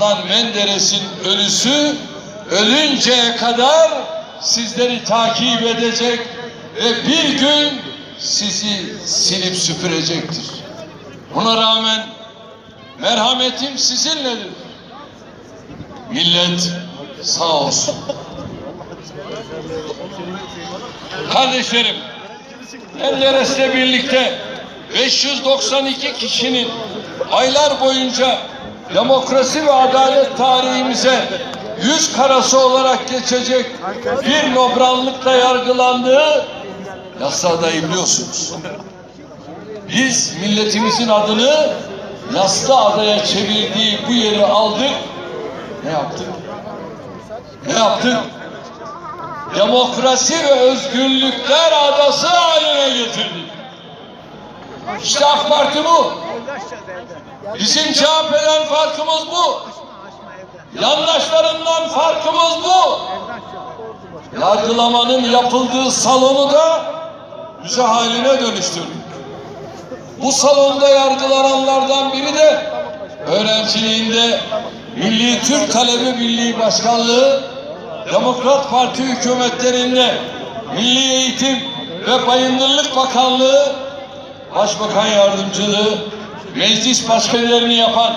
Adnan Menderes'in ölüsü ölünceye kadar sizleri takip edecek ve bir gün sizi silip süpürecektir. Buna rağmen merhametim sizinledir. Millet sağ olsun. Kardeşlerim, Menderes'le birlikte 592 kişinin aylar boyunca demokrasi ve adalet tarihimize yüz karası olarak geçecek bir nobranlıkla yargılandığı yasadayı biliyorsunuz. Biz milletimizin adını yaslı adaya çevirdiği bu yeri aldık. Ne yaptık? Ne yaptık? Demokrasi ve özgürlükler adası haline getirdik. İşte AK Parti bu. Bizim CHP'den farkımız bu. Yandaşlarından farkımız bu. Yargılamanın yapıldığı salonu da müze haline dönüştürdük. Bu salonda yargılananlardan biri de öğrenciliğinde Milli Türk Talebe Birliği Başkanlığı, Demokrat Parti hükümetlerinde Milli Eğitim ve Bayındırlık Bakanlığı, Başbakan Yardımcılığı, meclis başkanlarını yapan